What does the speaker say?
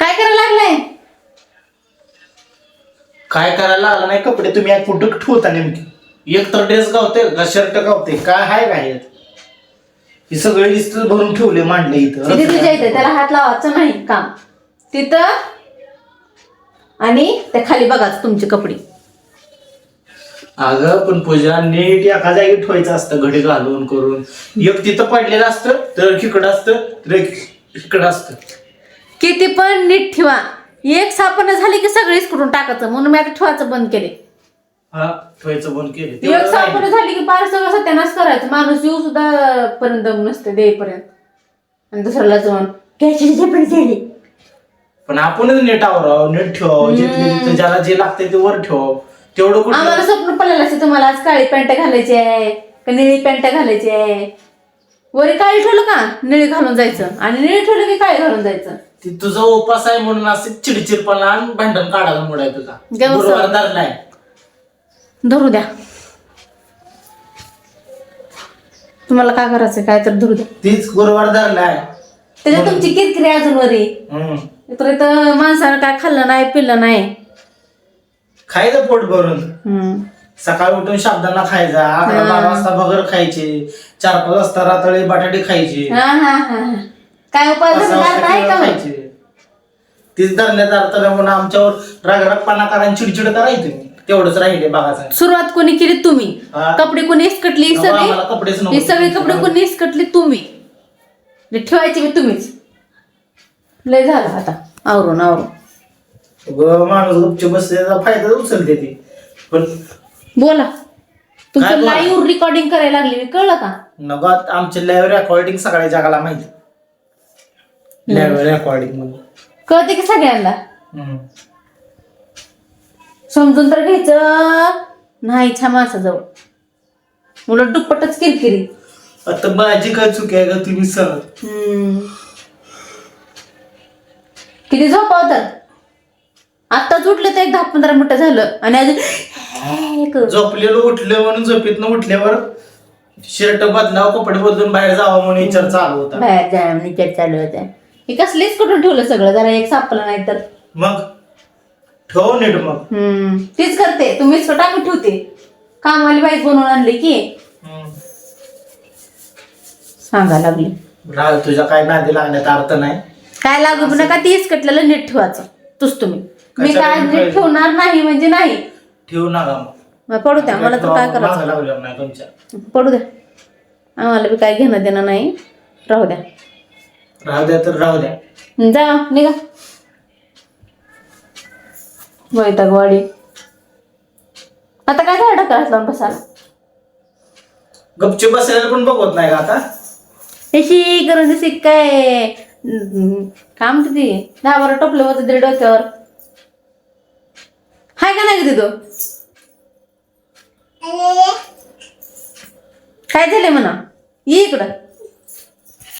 काय करायला लागलाय? काय करायला आला नाही कपडे तुम्ही एक कुठं ठेवता नेमकी. एक तर ड्रेस गावते का शर्ट गावते काय हाय काय? हे सगळे दिसत भरून ठेवले मांडले इथं. तिथे तुझ्या इथे त्याला हात लावायचं नाही काम. तिथं आणि त्या खाली बघाच तुमचे कपडे. अगं पण पूजा नीट एका जागी ठेवायचं असतं घडी घालून करून. एक तिथं पडलेलं असतं तर इकडं असतं तर इकडं असतं. किती पण नीट ठेवा. एक सापण झाली की सगळीच करून टाकायचं? म्हणून मी आता ठेवायचं बंद केले. हा ठेवायचं बंद केले. एक तेवढं सापण राहिलं. झाली की पार सगळं सत्यानाश करायचं. माणूस येऊ सुद्धा पर्यंत दम नसते देईपर्यंत. आणि दुसऱ्याला जाऊन घ्यायची झेपडी झाली पण आपणच नीट आवराव नीट ठेवावं जिथले तिथं ज्याला जे लागतंय ते वर ठेवावं तेवढं आम्हाला कुठं स्वप्न पडलेलं असते तुम्हाला. आज काळी पॅन्ट घालायची आहे का निळी पॅन्ट घालायची आहे? वरी काळी ठेवलं का? निळी घालून जायचं. आणि निळी ठेवलं की काळी घालून जायचं. ती तुझा उपास आहे म्हणून असं चिडचिडपणा आणि भांडण काढायला मुडाय तुझा. धरलाय. धरू द्या. तुम्हाला काय करायचं काय तर धरू द्या. तीच गुरुवार धरलाय. त्याच्यात तुमची किरकिरी अजून वरी. हम्म. तर इथं माणसानं काय खाल्लं नाही पिल्लं नाही. खायचं पोट भरून. हम्म. सकाळी उठून शाब्दांना खायचा अकरा बारा वाजता भगर खायचे चार पाच वाजता रातळी बटाटे खायचे. हा हा हा हा. काय उपाय नाही का मग? खायचे. तीच धरण्याचा अर्थ म्हणून आमच्यावर रागरागपणा करा आणि चिडचिड करायची. तेवढंच राहिले बघायचं सुरुवात कोणी केली? तुम्ही. हा. कपडे कोणी इसकटली? ही नको आम्हाला सगळी नको. ही सगळी कपडे कोणी इसकटली? तुम्ही. जे ठेवायचे मी तुम्हीच? लय झालं आता. आवरून आवरून. ग माणूस गपचे बसल्याचा फायदा उचलते ती. पण बोला. तुमचं बोला? लाईव्ह रेकॉर्डिंग करायला लागली कळलं का? नको आता आमचे लाईव्ह रेकॉर्डिंग सगळ्या जगाला माहिती. लाईव्ह रेकॉर्डिंग म्हणून. कळते की सगळ्यांना? हम्म. समजून तर घ्यायचं. नाही छा माणसाजवळ उलट दुप्पटच किरकिरी आता माझी काय चुकी आहे का तुम्ही सर किती झोपाव तर आत्ताच उठलं तर एक दहा पंधरा मिनिटं झालं आणि अजून. झोपलेलो उठलं म्हणून झोपेतनं उठल्यावर शर्ट बदलाव कपडे बदलून बाहेर जावं म्हणून विचार चालू होता. बाहेर जाय निचट चालू होत्या हे कसलीच कुठून ठेवलं सगळं? जरा एक सापलं नाही तर. मग? ठेव नीट मग. हम्म. तीच करते. तुम्हीच टाकून ठेवते. कामवाली बाईच बनवून आणली की. हम्म. सांगा लागली. राह तुझ्या काय नादी लागण्यात अर्थ नाही. काय लागू? नका तीच कटलेलं नीट ठेवायचं. तूच तुम्ही. मी कशाला काय नीट? ठेवणार नाही म्हणजे नाही. ठेवू नका मग. पडू द्या मला तर काय करायचं? लागलं नाही तुमच्या. पडू द्या. आम्हाला बी काय घेणं देणं नाही. राहू द्या. राहू द्या तर राहू द्या. जा निघा. वैतागवाडी आता काय झाड ढकलत लावून बसायला गपचे बसलेलं पण बघत नाही का आता? करून दिसी काय हम्म, काय? म्हणते ती दहा बारा टोपलं होतं तरी डोक्यावर. हाय का नाही तिथं काय झालंय म्हणा ये इकडं